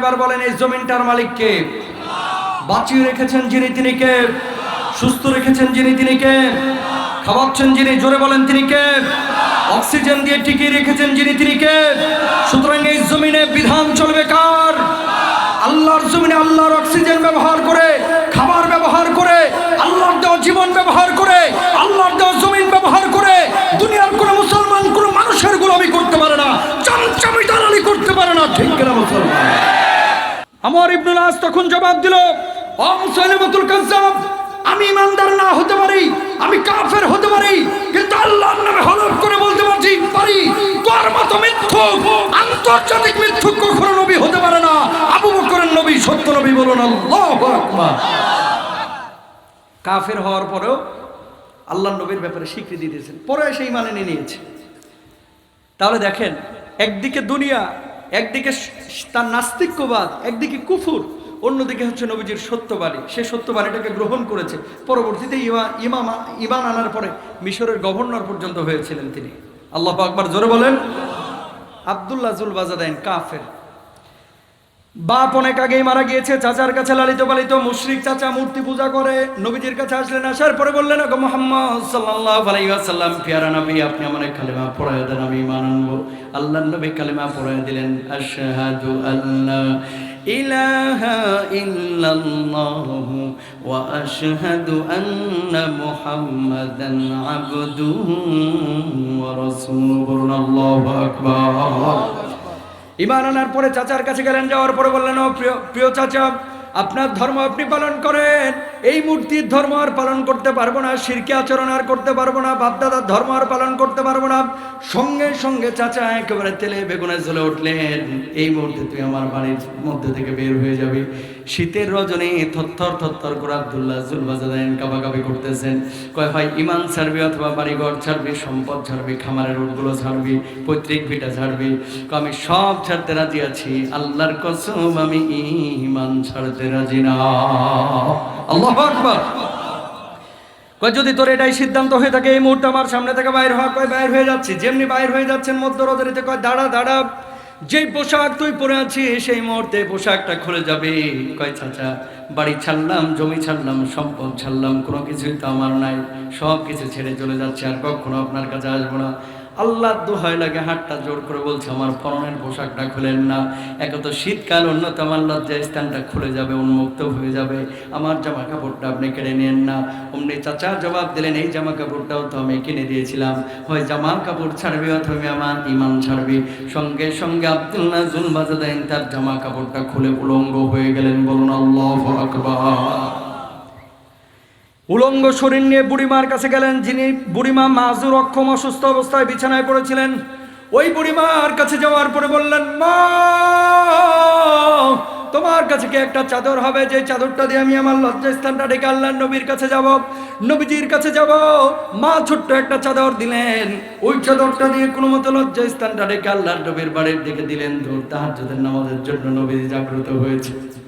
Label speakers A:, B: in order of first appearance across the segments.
A: এবার বলেন, এই জমিনটার মালিককে বাঁচিয়ে রেখেছেন যিনি, তিনি কে? সুস্থ রেখেছেন যিনি, তিনি কে? খাওয়াচ্ছেন যিনি, জোরে বলেন, তিনি কে? অক্সিজেন দিয়ে টিকিয়ে রেখেছেন যিনি, তিনি কে? সুতরাং এই জমিনে বিধান চলবে কার? আল্লাহর জমিনে আল্লাহর অক্সিজেন ব্যবহার করে, খাবার ব্যবহার করে, আল্লাহর দেওয়া জীবন ব্যবহার করে, আল্লাহর দেওয়া জমিন ব্যবহার করে আমার ইবনুল আস তখন জবাব দিল আমি ইমানদার না হতে পারি, আমি কাফের হতে পারি, কিন্তু আল্লাহর নামে হলফ করে বলতে পারছি, পারি। তোর মতো মিথ্যুক আন্তর্জাতিক মিথ্যুক কখনো নবী হতে পারে না। আবু বকরের নবী, সত্য নবী বলুন, আল্লাহু আকবার। কাফের হওয়ার পরেও আল্লাহ নবীর ব্যাপারে স্বীকৃতি দিয়েছেন, পরে সেই মানে নিয়ে নিয়েছে। তাহলে দেখেন, একদিকে দুনিয়া একদিকে তার নাস্তিক্যবাদ, একদিকে কুফুর, অন্যদিকে হচ্ছে নবীজির সত্যবাণী। সে সত্যবাণীটাকে গ্রহণ করেছে। পরবর্তীতে ইমা ইমাম ইমান আনার পরে মিশরের গভর্নর পর্যন্ত হয়েছিলেন তিনি। আল্লাহ আকবর জোরে বলেন। আবদুল্লাহ জুল বাজাদাইন কাফের। বাপ অনেক আগেই মারা গিয়েছে, চাচার কাছে লালিত পালিত মুশরিক চাচা মূর্তি পূজা করে, নবীজির কাছে আসলেন, আসার পরে বললেন ওগো মোহাম্মদ সাল্লাল্লাহু আলাইহি ওয়াসাল্লাম, পিয়ারা নবী, আপনি কালেমা পড়ায় দেন, আমি আল্লাহর নবী কালেমা পড়ায় দিলেন, আশহাদু আল্লা ইলাহা ইল্লাল্লাহু ওয়া আশহাদু আন্না মুহাম্মাদান আবদুহু ওয়া রাসূলুহু। আল্লাহু আকবার। ইমান আনার পরে চাচার কাছে গেলেন, যাওয়ার পরে বললেন, ও প্রিয় প্রিয় চাচা, আপনার ধর্ম আপনি পালন করেন। এই মূর্তির ধর্ম আর পালন করতে পারব না সিরকে আচরণ আর করতে পারব না, বাপদাদার ধর্ম আর পালন করতে পারব না। সঙ্গে সঙ্গে চাচা একেবারে তেলে বেগুনে জ্বলে উঠলেন, এই মুহূর্তে তুই আমার বাড়ির মধ্যে থেকে বের হয়ে যাবি। শীতের রজনে থরথর থরথর করে আবদুল্লাহ জুলবাজাদাইন কাবাকাবি করতেছেন। কয় হয় ইমান ছাড়বি অথবা বাড়িঘর ছাড়বি, সম্পদ ছাড়বি, খামারের রোডগুলো ছাড়বি পৈতৃক ভিটা ছাড়বি আমি সব ছাড়তে রাজি আছি, আল্লাহর কসম আমি ইমান ছাড়তে রাজি না। আল্লাহ আকবার। যদি তোর এটাই সিদ্ধান্ত হয়ে থাকে, এই মুহূর্তে আমার সামনে থেকে বাইর হওয়া কয়, বাইর হয়ে যাচ্ছি। যেমনি বাইর হয়ে যাচ্ছেন মধ্য রজনীতে কয়, দাঁড়া দাঁড়া যেই পোশাক তুই পরে আছিস, সেই মুহূর্তে পোশাকটা খুলে যাবে। কয়, চাচা, বাড়ি ছাড়লাম, জমি ছাড়লাম, সম্পদ ছাড়লাম, কোনো কিছুই তো আমার নাই। সব কিছু ছেড়ে চলে যাচ্ছে আর কখনো আপনার কাছে আসব না। আল্লাহ দোহাই লাগে হাতটা জোর করে বলছে, আমার পরনের পোশাকটা খুলেন না। এক তো শীতকাল, অন্যতম আমার লজ্জায় স্থানটা খুলে যাবে, উন্মুক্ত হয়ে যাবে। আমার জামা কাপড়টা আপনি কেড়ে নেন না। অমনি চাচা জবাব দিলেন, এই জামা কাপড়টাও তো আমি কিনে দিয়েছিলাম। হয় জামা কাপড় ছাড়বে অথবা আমার ইমান ছাড়বি? সঙ্গে সঙ্গে আব্দুল্লাহ জুল বাজাদাইন তার জামা কাপড়টা খুলে উলঙ্গ হয়ে গেলেন। বলুন, আল্লাহ আকবার। উলঙ্গ শরীর নিয়ে বুড়িমার কাছে গেলেন, যিনি বুড়িমা মাজুর অক্ষম অসুস্থ অবস্থায় বিছানায় পড়েছিলেন। ওই বুড়িমার কাছে যাওয়ার পরে বললেন, মা, তোমার কাছে কি একটা চাদর হবে? যে চাদরটা দিয়ে আমি আমার লজ্জাস্থানটা ডেকে আল্লাহ নবীর কাছে যাব। নবীজির কাছে যাব। মা ছোট্ট একটা চাদর দিলেন। ওই চাদরটা দিয়ে কোনো মতো লজ্জাস্থানটা ডেকে আল্লাহ নবীর বাড়ির দিকে দিলেন। দূর তাহার নামাজের জন্য নবীজি জাগ্রত হয়েছে।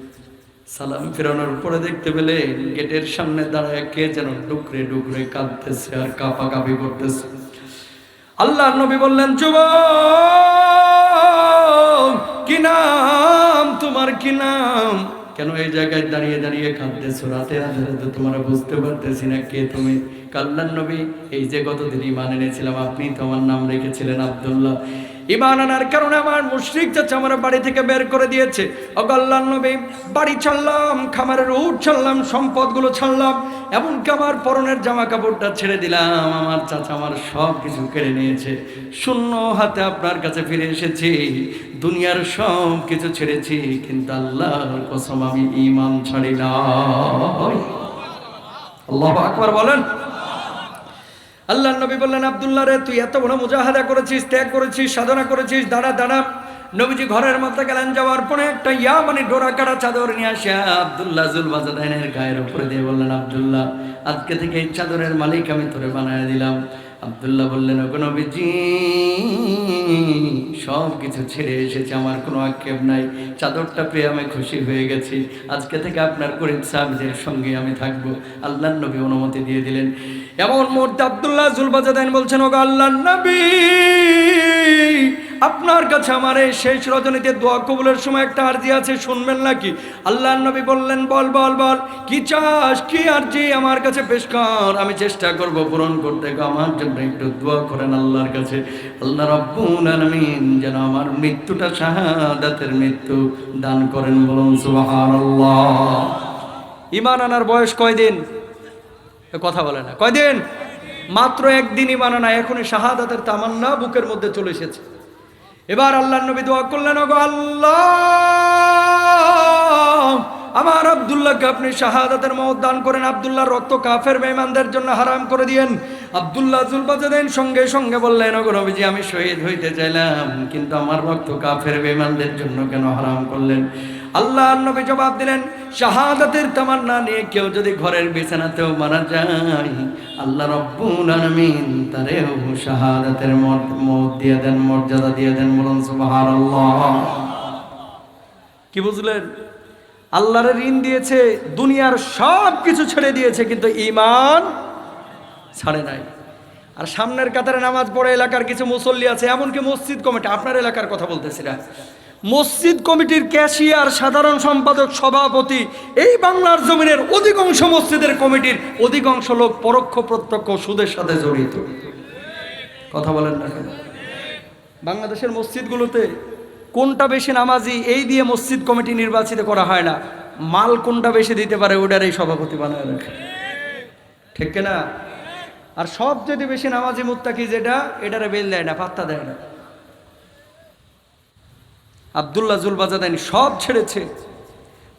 A: সালাম ফেরানোর পরে দেখতে পেলে গেটের সামনে দাঁড়ায় কে যেন ডুকরে ডুকরে কাঁদতেছে আর কাপা কাপি করতেছে। আল্লাহ নবী বললেন যুব কি নাম? তোমার কি নাম? কেন এই জায়গায় দাঁড়িয়ে দাঁড়িয়ে কাঁদতেছো? রাতে আধারে তো তোমরা বুঝতে পারতেছি না কে তুমি। কাল্লার নবী, এই যে গতদিন ইমান এনেছিলাম, আপনি তোমার নাম রেখেছিলেন আব্দুল্লাহ। ইমান আনার কারণে আমার মুশরিক চাচা আমার বাড়ি থেকে বের করে দিয়েছে। অগল্লাহ নবী, বাড়ি ছাড়লাম, খামারের উঠ ছাড়লাম, সম্পদগুলো ছাড়লাম, এমনকি আমার পরনের জামা কাপড়টা ছেড়ে দিলাম। আমার চাচা আমার সব কিছু কেড়ে নিয়েছে। শূন্য হাতে আপনার কাছে ফিরে এসেছি, দুনিয়ার সব কিছু ছেড়েছি, কিন্তু আল্লাহর কসম আমি ইমান ছাড়ি না আল্লাহ আকবার বলেন। আল্লাহ নবী বললেন, আবদুল্লাহ রে, তুই এত বড় মুজাহাদা করেছিস, ত্যাগ করেছিস, সাধনা করেছিস, দাঁড়া দাঁড়া। নবীজি ঘরের মধ্যে গেলেন, যাওয়ার পরে একটা ইয়া মানে ডোরা কাটা চাদর নিয়ে আসে, আব্দুল্লাহ জুল বাজাদাইনের গায়ের উপরে দিয়ে বললেন, আব্দুল্লাহ, আজকে থেকে এই চাদরের মালিক আমি তোরে বানায় দিলাম। আব্দুল্লাহ বললেন, ওগো নবীজি, সব কিছু ছেড়ে এসেছে, আমার কোনো আক্ষেপ নাই। চাদরটা পেয়ে আমি খুশি হয়ে গেছি। আজকে থেকে আপনার করিম সাহেবের সঙ্গে আমি থাকব। আল্লাহ নবী অনুমতি দিয়ে দিলেন। এমন মুহূর্তে আব্দুল্লাহ জুলবাজাদাইন বলছেন, ওগো আল্লাহ নবী আপনার কাছে আমার এই শেষ রজনীতে দোয়া কবুলের সময় একটা আরজি আছে, শুনবেন নাকি? আল্লাহ নবী বললেন, বল বল বল, কি চাস, কি আরজি আমার কাছে? পেশ কর, আমি চেষ্টা করব পূরণ করতে। আমার জন্য একটু দোয়া করেন আল্লাহর কাছে। আল্লাহ রব্বুল আলামিন যেন আমার মৃত্যুটা শাহাদাতের মৃত্যু দান করেন বলুন, সুবহানাল্লাহ। ইমান আনার বয়স কয়দিন? কথা বলে না। কয়দিন? মাত্র একদিন ইমান আনা, এখনই শাহাদাতের তামান্না বুকের মধ্যে চলে এসেছে। এবার আল্লাহ নবী দোয়া করলেন, ওগো আল্লাহ, আমার আবদুল্লাহকে আপনি শাহাদাতের মত দান করেন। আবদুল্লাহর রক্ত কাফের মেহমানদের জন্য হারাম করে দিয়েন। আব্দুল্লাহ জুলবাজাদেন সঙ্গে সঙ্গে বললেন, ওগো নবীজি, আমি শহীদ হইতে চাইলাম, কিন্তু আমার রক্ত কাফের বেমানদের জন্য কেন হারাম করলেন? আল্লাহ নবী জবাব দিলেন, শাহাদাতের তামান্না নিয়ে কেউ যদি ঘরের বিছানাতেও মারা যায়, আল্লাহ রব্বুল আলামিন তারেও শাহাদাতের মত দিয়ে দেন, মর্যাদা দিয়ে দেন বলুন, সুবহানাল্লাহ। কি বুঝলেন? আল্লাহর ঋণ দিয়েছে, দুনিয়ার সব কিছু ছেড়ে দিয়েছে, কিন্তু ইমান ছাড়ে নাই। আর সামনের কাতারে নামাজ পড়ে এলাকার কিছু মুসল্লি আছে, এমনকি মসজিদ কমিটি, আপনার এলাকার কথা বলতেছি না। মসজিদ কমিটির ক্যাশিয়ার, সাধারণ সম্পাদক, সভাপতি, এই বাংলার জমিনের অধিকাংশ মসজিদের কমিটির অধিকাংশ লোক পরোক্ষ, প্রত্যক্ষ, সুদের সাথে জড়িত। কথা বলেন না বাংলাদেশের মসজিদগুলোতে কোনটা বেশি নামাজি, এই দিয়ে মসজিদ কমিটি নির্বাচিত করা হয় না। মাল কোনটা বেশি দিতে পারে ওটার এই সভাপতি বানায় রাখে। ঠিক না আর সব যদি বেশি নামাজি মুত্তাকি যেটা, এটারে বেল দেয় না, পাত্তা দেয় না। আবদুল্লাহ জুলবাজাদানি সব ছেড়েছে।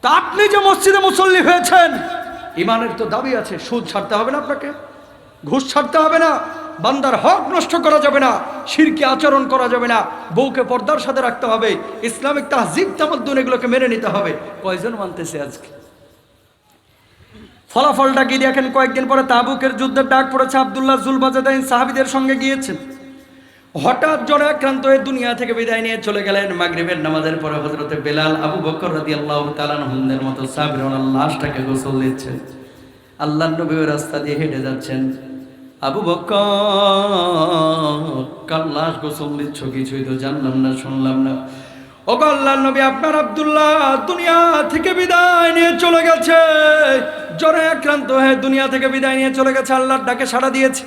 A: তা আপনি যে মসজিদে মুসল্লি হয়েছেন, ইমানের তো দাবি আছে, সুদ ছাড়তে হবে না আপনাকে, ঘুষ ছাড়তে হবে না, বান্দার হক নষ্ট করা যাবে না, শিরকে আচরণ করা যাবে না, বউকে পর্দার সাথে রাখতে হবে, ইসলামিক তাহজিব তামাদ্দুন এগুলোকে মেনে নিতে হবে। কয়জন মানতেছে আজকে? ফলাফলটা কি দেখেন? কয়েকদিন পরে তাবুকের যুদ্ধের ডাক পড়েছে আবদুল্লাহ জুলবাজাদাইন, সাহাবিদের সঙ্গে গিয়েছেন। হঠাৎ জ্বরে আক্রান্ত হয়ে দুনিয়া থেকে বিদায় নিয়ে চলে গেলেন মাগরিবের নামাজের পরে হজরতে বেলাল আবু বকর রাদি আল্লাহ তালানহমদের মতো সাবির লাশটাকে গোসল দিচ্ছেন। আল্লাহ নবী রাস্তা দিয়ে হেঁটে যাচ্ছেন। আবু বকর কাল লাশ গোসল দিচ্ছ, কিছুই তো জানলাম না, শুনলাম না। ও আল্লাহ নবী, আপনার আব্দুল্লাহ দুনিয়া থেকে বিদায় নিয়ে চলে গেছে। জ্বরে আক্রান্ত হয়ে দুনিয়া থেকে বিদায় নিয়ে চলে গেছে আল্লাহর ডাকে সাড়া দিয়েছে।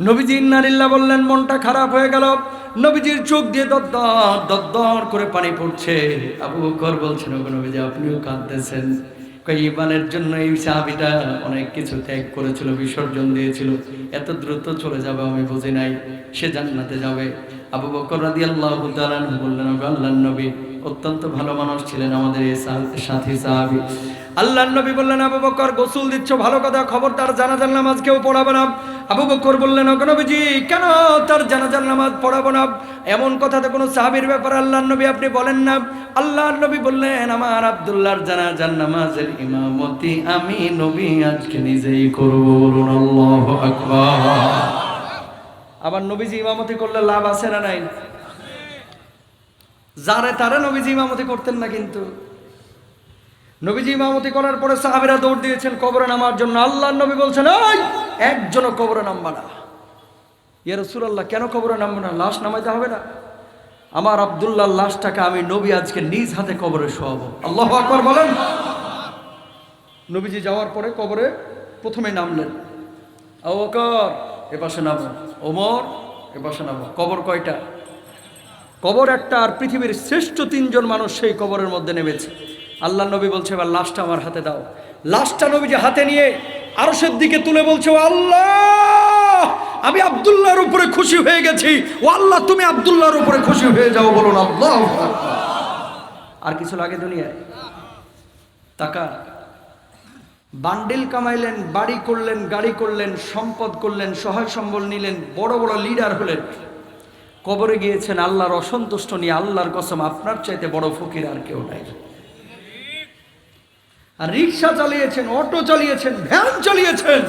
A: নবীজি ইন্নারিল্লাহ বললেন, মনটা খারাপ হয়ে গেল। নবীজির চোখ দিয়ে দদ্দর দদ্দর করে পানি পড়ছে। আবু বকর বলছেন, ওগো নবীজি, আপনিও কাঁদতেছেন। ইমানের জন্য এই সাহাবিটা অনেক কিছু ত্যাগ করেছিল, বিসর্জন দিয়েছিল। এত দ্রুত চলে যাবে, আমি বুঝি নাই। সে জান্নাতে যাবে। আবু বকর রাদিয়াল্লাহু তাআলা বললেন, ওগো আল্লাহর নবী অত্যন্ত ভালো মানুষ ছিলেন আমাদের এই সাথী সাহাবী। আল্লাহর নবী বললেন, আবু বকর, গোসল দিচ্ছ, ভালো কথা খবর তার জানাজার নামাজ কেউ পড়াবে না। আবু বকর বললেন নবীজি, কেন তার জানাজার নামাজ পড়াবো না? এমন কথাতে কোনো সাহাবীর ব্যাপার আল্লাহর নবী আপনি বলেন না। আল্লাহর নবী বললেন, আমার আব্দুল্লাহর জানাজার নামাজের ইমামতি আমি নবী আজকে নিজেই করব। বলুন, আল্লাহু আকবার। আবার নবীজি ইমামতি করলে লাভ আছে না নাই? যারে তারে নবীজি ইমামতি করতেন না কিন্তু। নবীজি ইমামতি করার পরে সাহাবিরা দৌড় দিয়েছেন কবরে নামার জন্য। আল্লাহ নবী বলছেন, ওই একজনও কবরে নামবা না। ইয়া রাসূলুল্লাহ, কেন কবরে নামবো না? লাশ নামাইতে হবে না। আমার আবদুল্লাহ লাশটাকে আমি নবী আজকে নিজ হাতে কবরে শোয়াবো। আল্লাহ আকবার বলেন। নবীজি যাওয়ার পরে কবরে প্রথমে নামলেন। ও আবকর এ পাশে নামো। ওমর, এ পাশে নামো। কবর কয়টা? কবর একটা আর পৃথিবীর শ্রেষ্ঠ তিনজন মানুষ সেই কবরের মধ্যে নেমেছে। আল্লাহ নবী বলছে, এবার লাশটা আমার হাতে দাও। লাশটা নবী যে হাতে নিয়ে আরশের দিকে তুলে বলছে, ও আল্লাহ, আমি আব্দুল্লাহর উপরে খুশি হয়ে গেছি। ও আল্লাহ, তুমি আব্দুল্লাহর উপরে খুশি হয়ে যাও, বলুন আল্লাহ আর কিছু লাগে দুনিয়ায়? টাকা। বান্ডিল কামাইলেন, বাড়ি করলেন, গাড়ি করলেন, সম্পদ করলেন সহায় সম্বল নিলেন, বড় বড় লিডার হলেন। কবরে গিয়েছেন, আল্লাহর অসন্তুষ্ট নিয়ে আল্লাহর কসম আপনার চাইতে বড় ফকির আর কেউ নাই। আর রিক্সা চালিয়েছেন, অটো চালিয়েছেন, ভ্যান চালিয়েছেন।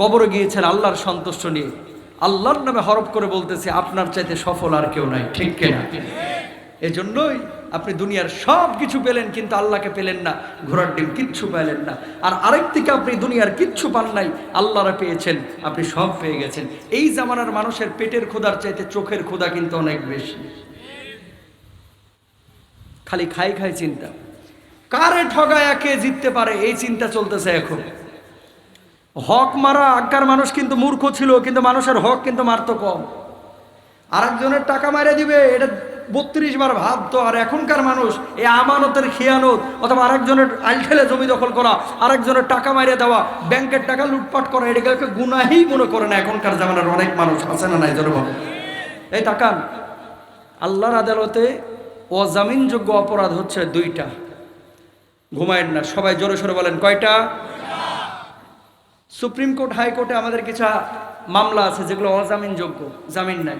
A: কবরে গিয়েছেন, আল্লাহর সন্তুষ্ট নিয়ে। আল্লাহর নামে হরফ করে বলতেছে, আপনার চাইতে সফল আর কেউ নাই, ঠিক কেনা? এজন্যই আপনি দুনিয়ার সব কিছু পেলেন, কিন্তু আল্লাহকে পেলেন না, ঘোড়ার ডিম কিচ্ছু পেলেন না। আর আরেক দিকে আপনি দুনিয়ার কিচ্ছু পান নাই, আল্লাহরা পেয়েছেন, আপনি সব পেয়ে গেছেন। এই জামানার মানুষের পেটের ক্ষুধার চাইতে চোখের ক্ষুধা কিন্তু অনেক বেশি। খালি খাই খাই চিন্তা। কারে ঠগায় কে জিততে পারে? এই চিন্তা চলতেছে এখন। হক মারা আজ্ঞার মানুষ কিন্তু মূর্খ ছিল, কিন্তু মানুষের হক কিন্তু মারতো কম। আরেকজনের টাকা মারে দিবে, এটা বত্রিশ বার ভাবতো আর এখনকার মানুষ এই আমানতের খেয়ানত অথবা আরেকজনের আইঠেলে জমি দখল করা, আরেকজনের টাকা মারিয়ে দেওয়া, ব্যাংকের টাকা লুটপাট করা, এটাকে গুনাহি মনে করে না এখনকার জামানার অনেক মানুষ, আছে না নাই জোরে এই তাকান, আল্লাহর আদালতে অজামিনযোগ্য অপরাধ হচ্ছে দুইটা। ঘুমায়েন না, সবাই জোরে সরে বলেন, কয়টা? সুপ্রিম কোর্ট, হাইকোর্টে আমাদের কিছু মামলা আছে যেগুলো অজামিনযোগ্য, জামিন নাই।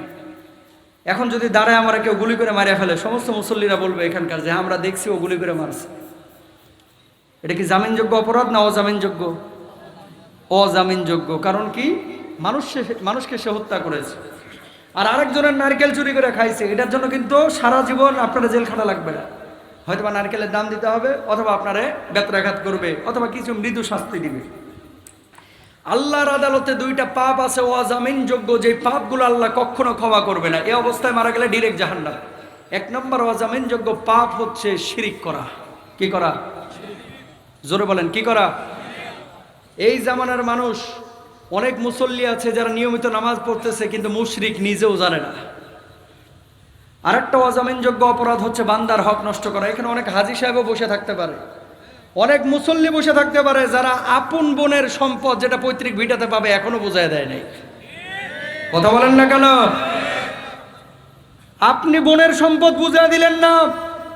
A: এখন যদি দাঁড়ায় আমরা কেউ গুলি করে মারিয়া ফেলে, সমস্ত মুসল্লিরা বলবে এখানকার যে, আমরা দেখছি ও গুলি করে মারছে। এটা কি জামিনযোগ্য অপরাধ না অজামিনযোগ্য? অজামিনযোগ্য। কারণ কি? মানুষ মানুষকে সে হত্যা করেছে। আর আরেকজনের নারকেল চুরি করে খাইছে। এটার জন্য কিন্তু সারা জীবন আপনারা জেল খাটা লাগবে না। হয়তো বা নারকেলের দাম দিতে হবে, অথবা আপনারে বেত্রাঘাত করবে, অথবা কিছু মৃদু শাস্তি দিবে। আল্লাহর আদালতে দুইটা পাপ আছে অজামিনযোগ্য যে পাপগুলো আল্লাহ কখনো ক্ষমা করবে না। এই অবস্থায় মারা গেলে ডিরেক্ট জাহান্নাম। এক নম্বর অজামিনযোগ্য পাপ হচ্ছে শিরিক করা। কি করা? জোরে বলেন, কি করা? এই জামানার মানুষ, অনেক মুসল্লি আছে যারা নিয়মিত নামাজ পড়তেছে, কিন্তু মুশরিক নিজেও জানে না। আরেকটা অজামিনযোগ্য অপরাধ হচ্ছে বান্দার হক নষ্ট করা। এখানে অনেক হাজি সাহেবও বসে থাকতে পারে। অনেক মুসল্লি বসে থাকতে পারে যারা আপন বোনের সম্পদ যেটা পৈতৃক ভিটাতে পাবে এখনও বোঝায় দেয় নাই। কথা বলেন না কেন? আপনি বোনের সম্পদ বুঝা দিলেন না,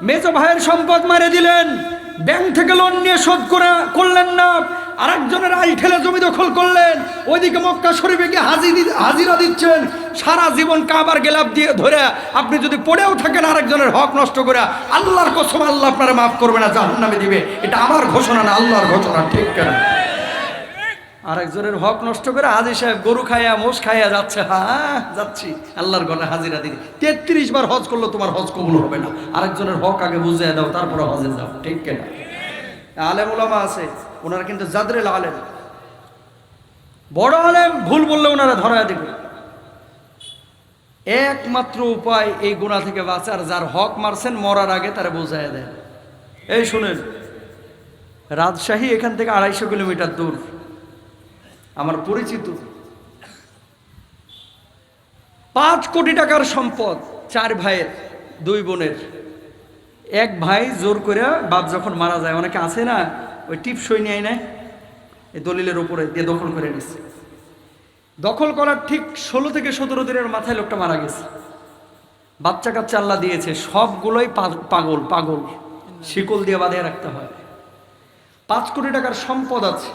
A: মেজ ভাইয়ের সম্পদ মারে দিলেন, ব্যাংক থেকে লোন নিয়ে শোধ করে করলেন না আরেকজনের আই ঠেলে জমি দখল করলেন। ওইদিকে মক্কা শরীফে গিয়ে হাজির হাজিরা দিচ্ছেন। সারা জীবন কাবার গেলাপ দিয়ে ধরে আপনি যদি পড়েও থাকেন আরেকজনের হক নষ্ট করে, আল্লাহর কসম আল্লাহ আপনারা মাফ করবে না জাহান নামে দিবে। এটা আমার ঘোষণা না, আল্লাহর ঘোষণা, ঠিক কেন? আরেকজনের হক নষ্ট করে হাজি সাহেব গরু খাইয়া, মোষ খাইয়া যাচ্ছে। হ্যাঁ যাচ্ছি। আল্লাহর ঘরে হাজিরা দিদি তেত্রিশ বার হজ করল তোমার হজ কবুল হবে না। আরেকজনের হক আগে বুঝিয়ে দাও, তারপরে হজে যাও, ঠিক কেনা? আলেম ওলামা আছে। ওনারা কিন্তু জাদরেল আলেম। বড় আলেম ভুল বললে ওনারা ধরা দেবে। একমাত্র উপায় এই গুণা থেকে বাঁচার যার হক মারছেন, মরার আগে তারা বোঝায় দেন। এই শুনেন, রাজশাহী এখান থেকে আড়াইশো কিলোমিটার দূর। আমার পরিচিত। পাঁচ কোটি টাকার সম্পদ চার ভাইয়ের, দুই বোনের। এক ভাই জোর করে বাপ যখন মারা যায়, অনেকে আছে না ওই টিপসই নিয়ে নেয় এই দলিলের উপরে দিয়ে দখল করে নিয়েছে দখল করার ঠিক ষোলো থেকে সতেরো দিনের মাথায় লোকটা মারা গেছে। বাচ্চা কাচ্চা আল্লাহ দিয়েছে, সবগুলোই পাগল পাগল। শিকল দিয়ে বাঁধিয়ে রাখতে হয়। পাঁচ কোটি টাকার সম্পদ আছে,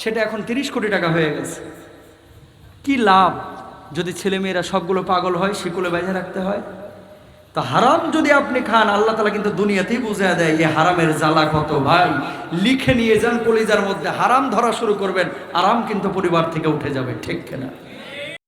A: সেটা এখন তিরিশ কোটি টাকা হয়ে গেছে। কি লাভ? যদি ছেলেমেয়েরা সবগুলো পাগল হয়, শিকলে বেঁধে রাখতে হয়? তো হারাম যদি আপনি খান, আল্লাহ তালা কিন্তু দুনিয়াতেই বুঝে দেয় এই হারামের জ্বালা কত ভাই। লিখে নিয়ে যান কলিজার মধ্যে, হারাম ধরা শুরু করবেন, আরাম কিন্তু পরিবার থেকে উঠে যাবে, ঠিক কেনা?